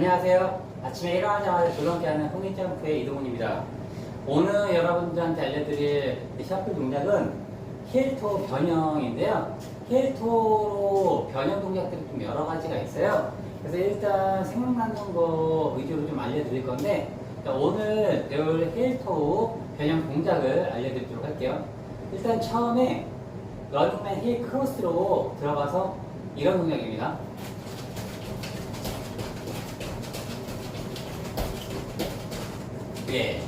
안녕하세요. 아침에 일어나자마자 줄넘기 하는 흥미점프의 이동훈입니다. 오늘 여러분들한테 알려드릴 이 샤프 동작은 힐토 변형인데요. 힐토로 변형 동작들이 좀 여러 가지가 있어요. 그래서 일단 생각나는 거 위주로 좀 알려드릴 건데 자, 오늘 배울 힐토 변형 동작을 알려드리도록 할게요. 일단 처음에 러닝맨 힐 크로스로 들어가서 이런 동작입니다. 예.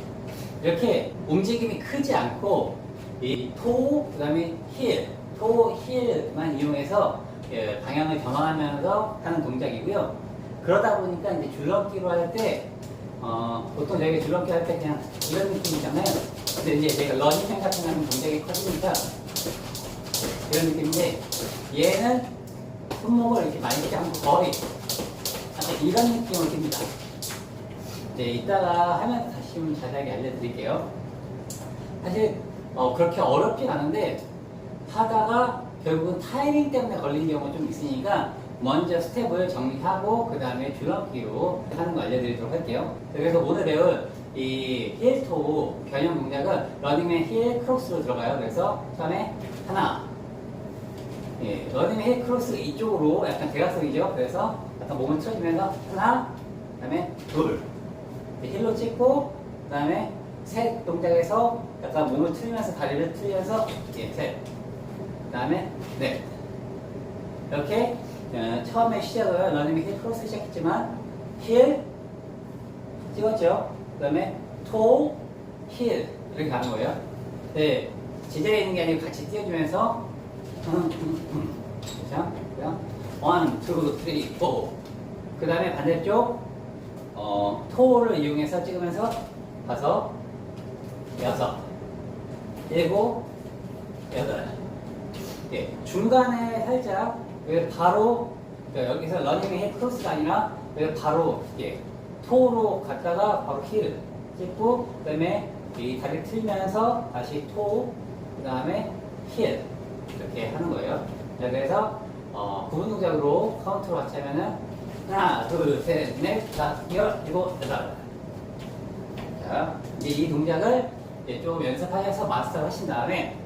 이렇게 움직임이 크지 않고 이 토, 그다음에 힐, 토, 힐만 이용해서 예, 방향을 변환하면서 하는 동작이고요. 그러다 보니까 이제 줄넘기로 할 때, 어, 보통 저희가 줄넘기 할 때 그냥 이런 느낌이잖아요. 근데 이제 저희가 러닝맨 같은 하는 동작이 커지니까 이런 느낌인데, 얘는 손목을 이렇게 많이 이렇게 하면 거의 약간 이런 느낌으로 깁니다. 이제 이따가 하면서 다시 좀 자세하게 알려드릴게요. 사실 어, 그렇게 어렵진 않은데 하다가 결국은 타이밍 때문에 걸린 경우가 좀 있으니까 먼저 스텝을 정리하고 그 다음에 줄넘기로 하는 거 알려드리도록 할게요. 그래서 오늘 배울 이 힐토 변형 동작은 러닝맨 힐 크로스로 들어가요. 그래서 처음에 하나 예, 러닝맨 힐 크로스 이쪽으로 약간 대각선이죠. 그래서 약간 몸을 틀어주면서 하나 그 다음에 둘 힐로 찍고 그 다음에 셋 동작에서 약간 몸을 틀면서 다리를 틀면서 예, 셋. 그 다음에 넷. 이렇게 어, 처음에 시작을 러닝맨 힐 크로스 시작했지만 힐 찍었죠? 그 다음에 토, 힐 이렇게 가는 거예요. 네, 제자리에 있는 게 아니고 같이 띄워주면서 자, 원, 투, 쓰리, 포. 그 다음에 반대쪽 어, 토를 이용해서 찍으면서 다섯, 여섯, 일곱, 여덟. 예, 중간에 살짝 바로 그러니까 여기서 러닝 힐 크로스가 아니라 바로 예, 토로 갔다가 바로 힐 찍고 그다음에 이 다리 틀면서 다시 토, 그다음에 힐 이렇게 하는 거예요. 자, 그래서 어, 구분 동작으로 카운트로 같이 하면은 하나, 둘, 셋, 넷, 다섯, 여섯, 일곱, 여덟. 자, 이제 이 동작을 이제 좀 연습하셔서 마스터 하신 다음에,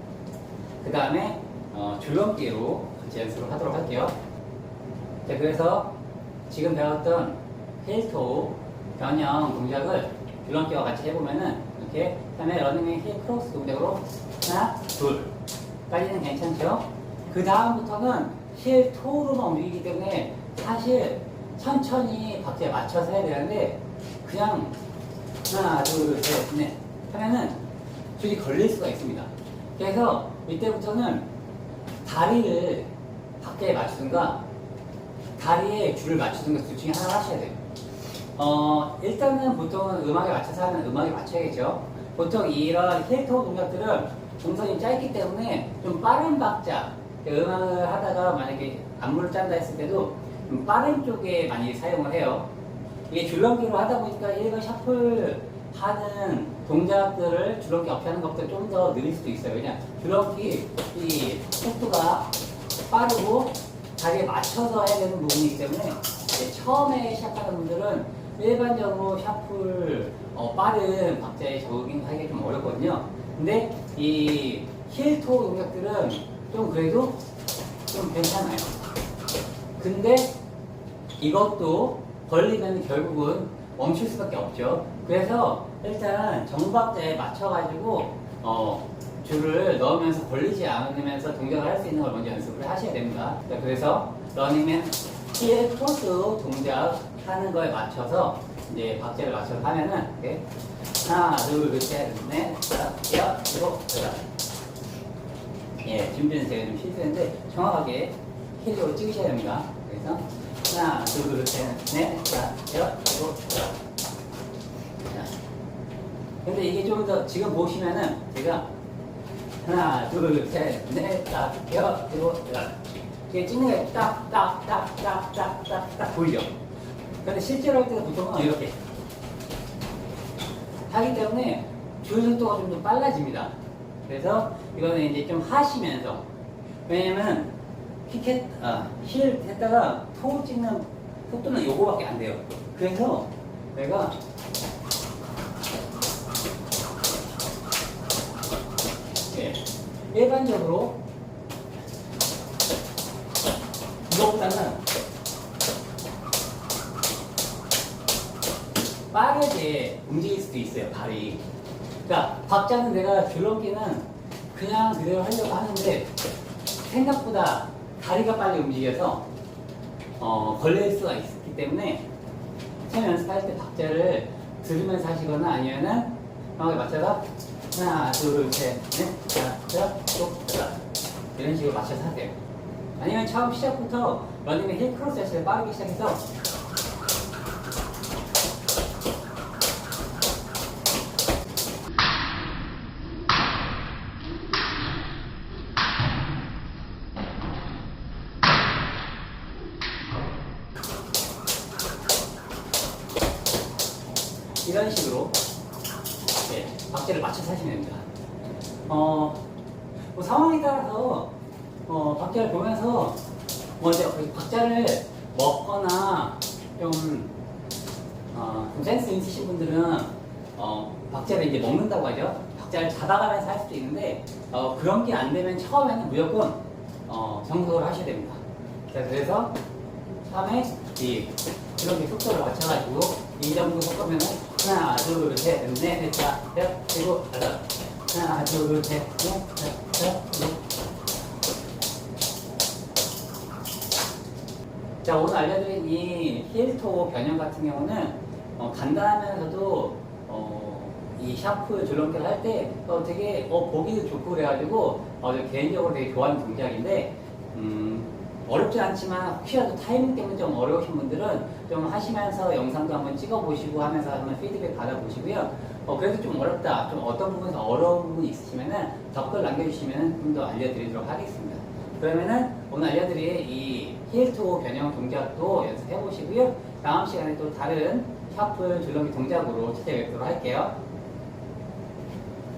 그 다음에, 어, 줄넘기로 같이 연습을 하도록 할게요. 자, 그래서 지금 배웠던 힐토 변형 동작을 줄넘기와 같이 해보면은, 이렇게, 그 다음에 러닝맨 힐 크로스 동작으로 하나, 둘. 까지는 괜찮죠? 그 다음부터는 힐 토로만 움직이기 때문에 사실 천천히 박자에 맞춰서 해야 되는데 그냥 하나 둘 셋 넷 하면은 줄이 걸릴 수가 있습니다. 그래서 이때부터는 다리를 박자에 맞추든가 다리에 줄을 맞추든가 둘 중에 하나 하셔야 돼요. 어 일단은 보통은 음악에 맞춰서 하는 음악에 맞춰야겠죠. 보통 이런 힐토 동작들은 동선이 짧기 때문에 좀 빠른 박자 음악을 하다가 만약에 안무를 짠다 했을 때도 좀 빠른 쪽에 많이 사용을 해요. 이게 줄넘기로 하다 보니까 일반 샤플 하는 동작들을 줄넘기 옆에 하는 것보다 좀 더 느릴 수도 있어요. 왜냐 줄넘기 이 속도가 빠르고 자리에 맞춰서 해야 되는 부분이기 때문에 처음에 시작하는 분들은 일반적으로 샤플 어, 빠른 박자에 적응하기 좀 어렵거든요. 근데 이 힐토 동작들은 좀 그래도 좀 괜찮아요. 근데 이것도 걸리면 결국은 멈출 수밖에 없죠. 그래서 일단 정박자에 맞춰가지고 어, 줄을 넣으면서 걸리지 않으면서 동작을 할 수 있는 걸 먼저 연습을 하셔야 됩니다. 자, 그래서 러닝맨 힐 크로스 동작 하는 거에 맞춰서 이제 박자를 맞춰서 하면은 이렇게 하나, 둘, 셋, 넷, 다섯, 여섯, 일곱, 여덟. 예, 준비는 제가 좀 실수했는데 정확하게 힐로 찍으셔야 됩니다. 그래서 하나, 둘, 셋, 넷, 다섯, 여섯, 일곱, 여덟. 자, 근데 이게 좀 더 지금 보시면은 제가 하나, 둘, 셋, 넷, 다섯, 여섯, 일곱, 여덟. 이게 찍는 게 딱, 딱, 딱, 딱, 딱, 딱, 딱 보이죠? 근데 실제로 할 때는 보통은 이렇게 하기 때문에 줄 속도가 좀 더 빨라집니다. 그래서 이거는 이제 좀 하시면서 왜냐면 킥했 아, 힐 했다가 토 찍는 속도는 요거밖에 안 돼요. 그래서 내가 예, 일반적으로 이거보다는 빠르게 움직일 수도 있어요, 발이. 그러니까 박자는 내가 줄넘기는 그냥 그대로 하려고 하는데 생각보다 다리가 빨리 움직여서 어, 걸릴 수가 있기 때문에 처음 연습할 때 박자를 들으면서 하시거나 아니면은 정확하게 맞춰서 하나, 둘, 셋, 넷, 다섯, 쭉, 다 이런 식으로 맞춰서 하세요. 아니면 처음 시작부터 러닝의 힐 크로스 자체를 빠르게 시작해서 이런 식으로 예, 박자를 맞춰서 하시면 됩니다. 어, 뭐 상황에 따라서 어, 박자를 보면서 먼저 그 박자를 먹거나 좀, 어, 좀 센스 있으신 분들은 어, 박자를 이제 먹는다고 하죠. 박자를 잡아가면서 할 수도 있는데 어, 그런 게 안 되면 처음에는 무조건 어, 정석으로 하셔야 됩니다. 자, 그래서 처음에 이 이렇게 속도를 맞춰가지고 이 정도 속도면은 하나 둘셋넷 다섯 일곱 여덟. 하나 둘셋넷 다섯 여섯 자 오늘 알려드린 이 힐토 변형 같은 경우는 어, 간단하면서도 어, 이 샤프 줄넘기를 할 때 어, 되게 어, 보기도 좋고 그래가지고 어, 저 개인적으로 되게 좋아하는 동작인데 음, 어렵진 않지만 혹시라도 타이밍 때문에 좀 어려우신 분들은 좀 하시면서 영상도 한번 찍어보시고 하면서 한번 피드백 받아보시고요. 어, 그래도 좀 어렵다, 좀 어떤 부분에서 어려운 부분이 있으시면은 댓글 남겨주시면 좀 더 알려드리도록 하겠습니다. 그러면은 오늘 알려드릴 이 힐토 변형 동작도 연습해 보시고요. 다음 시간에 또 다른 샤프 줄넘기 동작으로 찾아뵙도록 할게요.